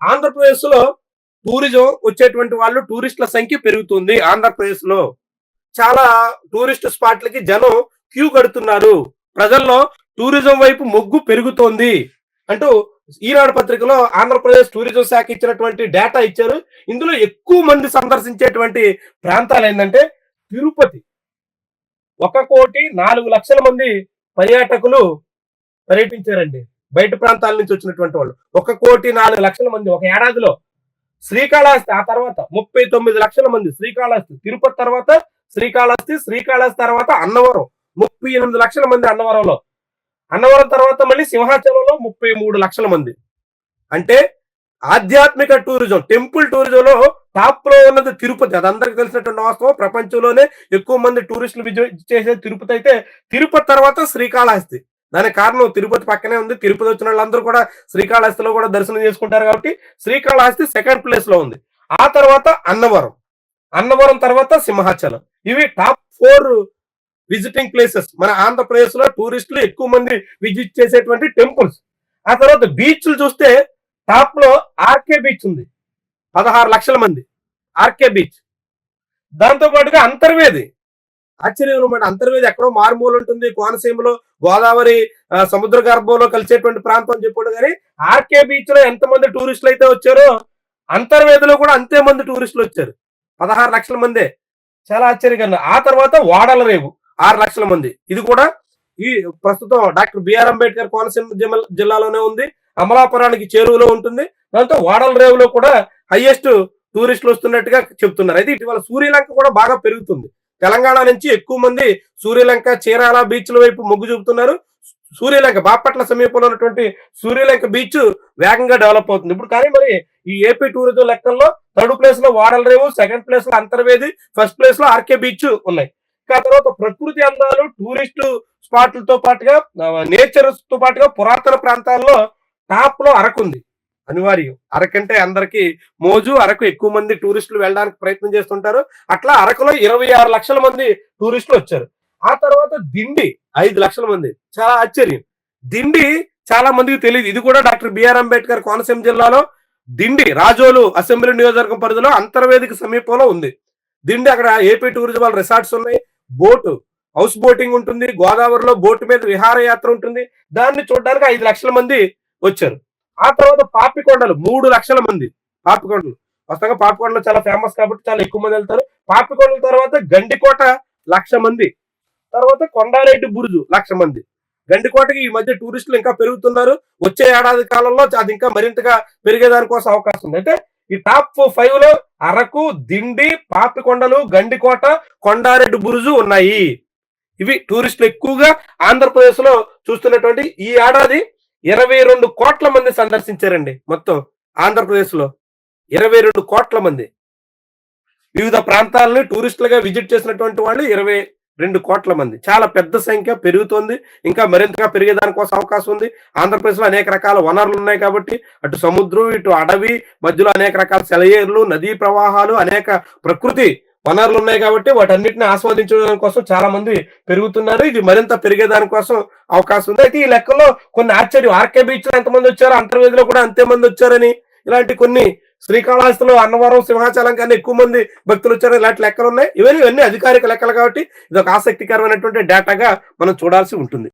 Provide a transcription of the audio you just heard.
ఆంధ్రప్రదేశ్లో టూరిజం వచ్చేటువంటి వాళ్ళు టూరిస్టుల సంఖ్య పెరుగుతుంది ఆంధ్రప్రదేశ్లో చాలా టూరిస్ట్ స్పాట్లకి జనం క్యూ కడుతున్నారు. ప్రజల్లో టూరిజం వైపు మొగ్గు పెరుగుతోంది. అంటూ ఈనాడు పత్రికలో ఆంధ్రప్రదేశ్ టూరిజం శాఖ ఇచ్చినటువంటి డేటా ఇచ్చారు. ఇందులో ఎక్కువ మంది సందర్శించేటువంటి ప్రాంతాలు ఏంటంటే తిరుపతి. ఒక కోటి నాలుగు లక్షల మంది పర్యాటకులు పర్యటించారండి. బయట ప్రాంతాల నుంచి వచ్చినటువంటి వాళ్ళు. ఒక కోటి నాలుగు లక్షల మంది ఒక ఏడాదిలో. శ్రీకాళహస్తి ఆ తర్వాత ముప్పై తొమ్మిది లక్షల మంది శ్రీకాళహస్తి. తిరుపతి తర్వాత శ్రీకాళహస్తి శ్రీకాళహస్తి తర్వాత అన్నవరం. ముప్పై ఎనిమిది లక్షల మంది అన్నవరంలో. అన్నవరం తర్వాత మళ్ళీ సింహాచలంలో ముప్పై మూడు లక్షల మంది. అంటే ఆధ్యాత్మిక టూరిజం టెంపుల్ టూరిజంలో టాప్లో ఉన్నది తిరుపతి. అది అందరికి తెలిసినటువంటి వాస్తవం. ప్రపంచంలోనే ఎక్కువ మంది టూరిస్టులు విజిట్ చేసే తిరుపతి అయితే తిరుపతి తర్వాత శ్రీకాళహస్తి. దానికి కారణం తిరుపతి పక్కనే ఉంది. తిరుపతి వచ్చిన వాళ్ళందరూ కూడా శ్రీకాళహస్తిలో కూడా దర్శనం చేసుకుంటారు కాబట్టి శ్రీకాళహస్తి సెకండ్ ప్లేస్లో ఉంది. ఆ తర్వాత అన్నవరం. అన్నవరం తర్వాత సింహాచలం. ఇవి టాప్ ఫోర్ విజిటింగ్ ప్లేసెస్. మన ఆంధ్రప్రదేశ్లో టూరిస్టులు ఎక్కువ మంది విజిట్ చేసేటువంటి టెంపుల్స్. ఆ తర్వాత బీచ్లు చూస్తే టాప్లో ఆర్కే బీచ్ ఉంది. పదహారు లక్షల మంది. RK beach. దాంతో పాటుగా అంతర్వేది. ఆశ్చర్యం అనమాట అంతర్వేది ఎక్కడో మారుమూలు ఉంటుంది. కోనసీమలో గోదావరి సముద్ర గర్భంలో కలిసేటువంటి ప్రాంతం అని చెప్పాడు. కానీ ఆర్కే బీచ్లో ఎంతమంది టూరిస్టులు అయితే వచ్చారో అంతర్వేదిలో కూడా అంతే మంది టూరిస్టులు వచ్చారు. పదహారు లక్షల మందే. చాలా ఆశ్చర్యకరంగా. ఆ తర్వాత వాడల రేవు. ఆరు లక్షల మంది. ఇది కూడా ఈ ప్రస్తుతం డాక్టర్ బిఆర్ అంబేద్కర్ కోనసీమ జిల్లా- జిల్లాలోనే ఉంది. అమలాపురానికి చేరువలో ఉంటుంది. దాంతో వాడల రేవులో కూడా హైయెస్ట్ టూరిస్టులు వస్తున్నట్టుగా చెప్తున్నారు. అయితే ఇటీవల సూర్యలంక కూడా బాగా పెరుగుతుంది. తెలంగాణ నుంచి ఎక్కువ మంది సూర్యలంక చీరాల బీచ్ల వైపు మొగ్గు చూపుతున్నారు. సూర్యలంక బాపట్ల సమీపంలో ఉన్నటువంటి సూర్యలంక బీచ్ వేగంగా డెవలప్ అవుతుంది. ఇప్పుడు కానీ మరి ఈ ఏపీ టూరిజం లెక్కల్లో థర్డ్ ప్లేస్లో వాడల రేవు సెకండ్ ప్లేస్లో అంతర్వేది ఫస్ట్ ప్లేస్లో ఆర్కే బీచ్ ఉన్నాయి. ఇంకా తర్వాత ప్రకృతి అందాలు టూరిస్టు స్పాట్లతో పాటుగా నేచర్తో పాటుగా పురాతన ప్రాంతాల్లో టాప్లో అరకుంది అనివార్యం. అరకంటే అందరికీ మోజు అరకు ఎక్కువ మంది టూరిస్టులు వెళ్ళడానికి ప్రయత్నం చేస్తుంటారు. అట్లా అరకులో ఇరవై ఆరు లక్షల మంది టూరిస్టులు వచ్చారు. ఆ తర్వాత దిండి ఐదు లక్షల మంది. చాలా ఆశ్చర్యం. దిండి చాలా మందికి తెలియదు ఇది కూడా డాక్టర్ బిఆర్ అంబేద్కర్ కోనసీమ జిల్లాలో దిండి రాజోలు అసెంబ్లీ నియోజకవర్గం పరిధిలో అంతర్వేదిక సమీపంలో ఉంది. దిండి అక్కడ ఏపీ టూరిజం వాళ్ళ రిసార్ట్స్ ఉన్నాయి. బోటు హౌస్ బోటింగ్ ఉంటుంది. గోదావరిలో బోటు మీద విహారయాత్ర ఉంటుంది. దాన్ని చూడడానికి ఐదు లక్షల మంది వచ్చారు. ఆ తర్వాత పాపికొండలు మూడు లక్షల మంది పాపికొండలు. వస్తాగా పాపికొండలు చాలా ఫేమస్ కాబట్టి చాలా ఎక్కువ మంది వెళ్తారు. పాపికొండల తర్వాత గండికోట లక్ష మంది. తర్వాత కొండారెడ్డి బురుజు లక్ష మంది. గండికోటకి ఈ మధ్య టూరిస్టులు ఇంకా పెరుగుతున్నారు. వచ్చే ఏడాది కాలంలో అది ఇంకా మరింతగా పెరిగేదానికోసం అవకాశం ఉంది. అయితే ఈ టాప్ ఫైవ్లో అరకు దిండి పాపికొండలు గండికోట కొండారెడ్డి బురుజు ఉన్నాయి. ఇవి టూరిస్టులు ఎక్కువగా ఆంధ్రప్రదేశ్లో చూస్తున్నటువంటి ఈ ఏడాది ఇరవై రెండు కోట్ల మంది సందర్శించారండి మొత్తం ఆంధ్రప్రదేశ్లో. ఇరవై రెండు కోట్ల మంది. వివిధ ప్రాంతాలని టూరిస్టులుగా విజిట్ చేసినటువంటి వాళ్ళు ఇరవై రెండు కోట్ల మంది. చాలా పెద్ద సంఖ్య పెరుగుతోంది. ఇంకా మరింతగా పెరిగేదానికోసం అవకాశం ఉంది. ఆంధ్రప్రదేశ్లో అనేక రకాల వనరులు ఉన్నాయి కాబట్టి అటు సముద్రం ఇటు అడవి మధ్యలో అనేక రకాల సెలయేర్లు నదీ ప్రవాహాలు అనేక ప్రకృతి వనరులు ఉన్నాయి కాబట్టి వాటన్నిటిని ఆస్వాదించడం కోసం చాలా మంది పెరుగుతున్నారు. ఇది మరింత పెరిగేదాని కోసం అవకాశం ఉంది. అయితే ఈ లెక్కలో కొన్ని ఆశ్చర్యం. ఆర్కే బీచ్లో ఎంతమంది వచ్చారు? అంతర్వేదిలో కూడా అంతే మంది వచ్చారని ఇలాంటి కొన్ని శ్రీకాళహస్తిలో అన్నవరం సింహాచలం కన్నా ఎక్కువ మంది భక్తులు వచ్చారు. ఇలాంటి లెక్కలు ఉన్నాయి. ఇవన్నీ ఇవన్నీ అధికారిక లెక్కలు కాబట్టి ఇది ఒక ఆసక్తికరమైనటువంటి డేటాగా మనం చూడాల్సి ఉంటుంది.